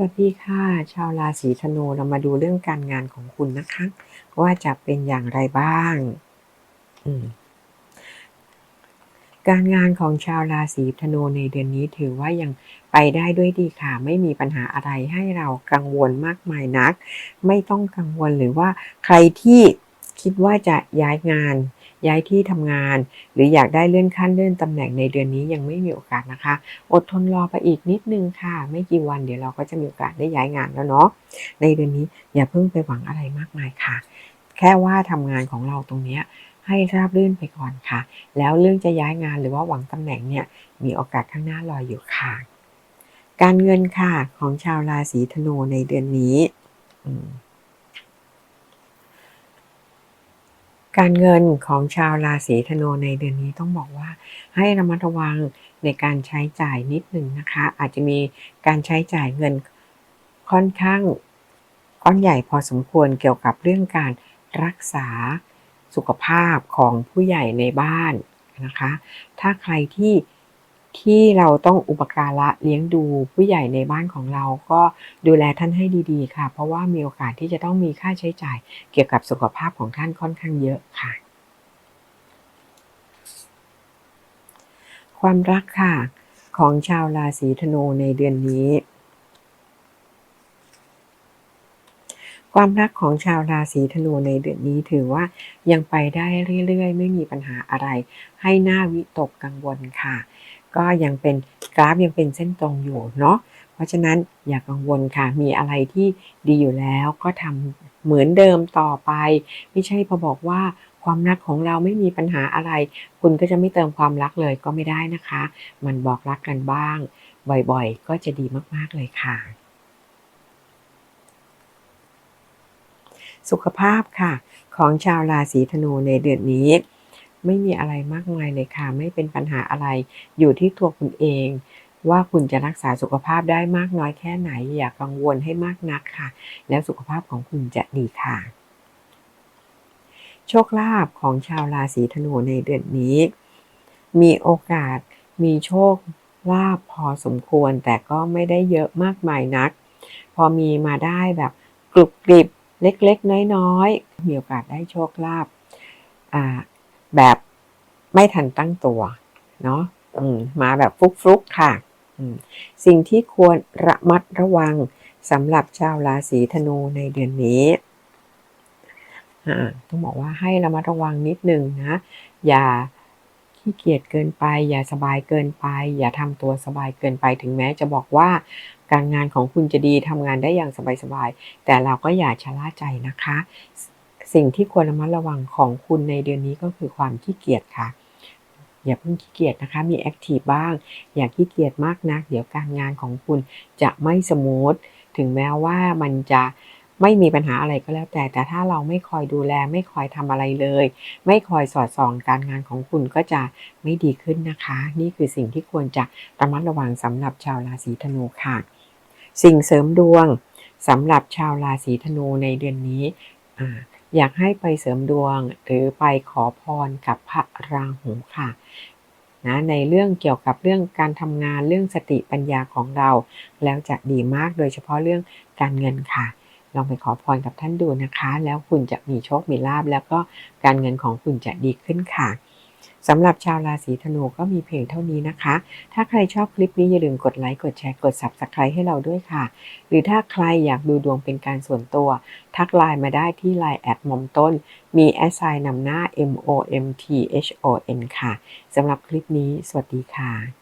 วัสดีค่ะ ชาวราศีธนู เรามาดูเรื่องการงานของคุณนะคะ ว่าจะเป็นอย่างไรบ้าง การงานของชาวราศีธนูในเดือนนี้ถือว่ายังไปได้ด้วยดีค่ะ ไม่มีปัญหาอะไรให้เรากังวลมากมายนัก ไม่ต้องกังวลหรือว่าใครที่คิดว่าจะย้ายงาน ย้ายที่ทำงาน หรืออยากได้เลื่อนขั้นเลื่อนตำแหน่งในเดือนนี้ยังไม่มีโอกาสนะคะ อดทนรอไปอีกนิดนึงค่ะ ไม่กี่วันเดี๋ยวเราก็จะมีโอกาสได้ย้ายงานแล้วเนาะในเดือนนี้อย่าเพิ่งไปหวังอะไรมากมายค่ะ แค่ว่าทำงานของเราตรงนี้ให้ราบรื่นไปก่อนค่ะ แล้วเรื่องจะย้ายงานหรือว่าหวังตำแหน่งเนี่ยมีโอกาสข้างหน้ารออยู่ค่ะ การเงินค่ะของชาวราศีธนูในเดือนนี้ อืม การเงินของชาวราศีธนูในเดือนนี้ต้องบอกว่า ให้ระมัดระวังในการใช้จ่ายนิดหนึ่งนะคะ อาจจะมีการใช้จ่ายเงินค่อนข้างก้อนใหญ่พอสมควรเกี่ยวกับเรื่องการรักษาสุขภาพของผู้ใหญ่ในบ้านนะคะ ถ้าใครที่ ที่เราต้องอุปการะเลี้ยงดูผู้ใหญ่ในบ้านของเราก็ดูแลท่านให้ดี ๆ ค่ะ เพราะว่ามีโอกาสที่จะต้องมีค่าใช้จ่าย เกี่ยวกับสุขภาพของท่านค่อนข้างเยอะค่ะ ความรักค่ะ ของชาวราศีธนูในเดือนนี้ ความรักของชาวราศีธนูในเดือนนี้ถือว่ายังไปได้เรื่อยๆ ไม่มีปัญหาอะไร ให้หน้าวิตกกังวลค่ะ ก็ยังเป็นกราฟยังเป็นเส้นตรงอยู่เนาะเพราะฉะนั้นอย่ากังวลค่ะ มีอะไรที่ดีอยู่แล้วก็ทำเหมือนเดิมต่อไป ไม่ใช่พอบอกว่าความรักของเราไม่มีปัญหาอะไร คุณก็จะไม่เติมความรักเลยก็ไม่ได้นะคะ มันบอกรักกันบ้าง บ่อยๆ ก็จะดีมากๆเลยค่ะ สุขภาพค่ะ ของชาวราศีธนูในเดือนนี้ ไม่มีอะไรมากมายเลยค่ะ ไม่เป็นปัญหาอะไร อยู่ที่ตัวคุณเอง ว่าคุณจะรักษาสุขภาพได้มากน้อยแค่ไหน อย่ากังวลให้มากนักค่ะ แล้วสุขภาพของคุณจะดีค่ะ โชคลาภของชาวราศีธนูในเดือนนี้ มีโอกาสมีโชคลาภพอสมควรแต่ก็ไม่ได้เยอะมากมายนัก พอมีมาได้แบบกรุบกริบเล็กๆ น้อยๆ มีโอกาสได้โชคลาภ แบบไม่ทันตั้งตัวเนาะมาแบบฟลุกๆค่ะ สิ่งที่ควรระมัดระวังสำหรับชาวราศีธนูในเดือนนี้ต้องบอกว่าให้ระมัดระวังนิดนึงนะ อย่าขี้เกียจเกินไป อย่าสบายเกินไป อย่าทำตัวสบายเกินไปถึงแม้จะบอกว่าการงานของคุณจะดีทำงานได้อย่างสบายๆแต่เราก็อย่าชะล่าใจนะคะ สิ่งที่ควรระมัดระวังของคุณในเดือนนี้ก็คือความขี้เกียจค่ะ อย่าเพิ่งขี้เกียจนะคะ มีแอคทีฟบ้าง อย่าขี้เกียจมากนัก เดี๋ยวการงานของคุณจะไม่สมูท ถึงแม้ว่ามันจะไม่มีปัญหาอะไรก็แล้วแต่ แต่ถ้าเราไม่คอยดูแล ไม่คอยทำอะไรเลย ไม่คอยสอดส่องการงานของคุณก็จะไม่ดีขึ้นนะคะ นี่คือสิ่งที่ควรจะระมัดระวังสำหรับชาวราศีธนูค่ะ สิ่งเสริมดวงสำหรับชาวราศีธนูในเดือนนี้ อยากให้ไปเสริมดวงหรือไปขอพรกับพระราหูค่ะนะในเรื่องเกี่ยวกับเรื่องการทำงานเรื่องสติปัญญาของเรา แล้วจะดีมากโดยเฉพาะเรื่องการเงินค่ะ ลองไปขอพรกับท่านดูนะคะ แล้วคุณจะมีโชคมีลาบแล้วก็การเงินของคุณจะดีขึ้นค่ะ สำหรับชาวราศีธนูก็มีเพียงเท่านี้นะคะ ถ้าใครชอบคลิปนี้อย่าลืมกดไลค์ กดแชร์ กด Subscribe ให้เราด้วยค่ะ หรือถ้าใครอยากดูดวงเป็นการส่วนตัว ทักไลน์มาได้ที่ไลน์แอดมอมต้น มีแอสไซน์นำหน้า M O M T H O N ค่ะ สำหรับคลิปนี้ สวัสดีค่ะ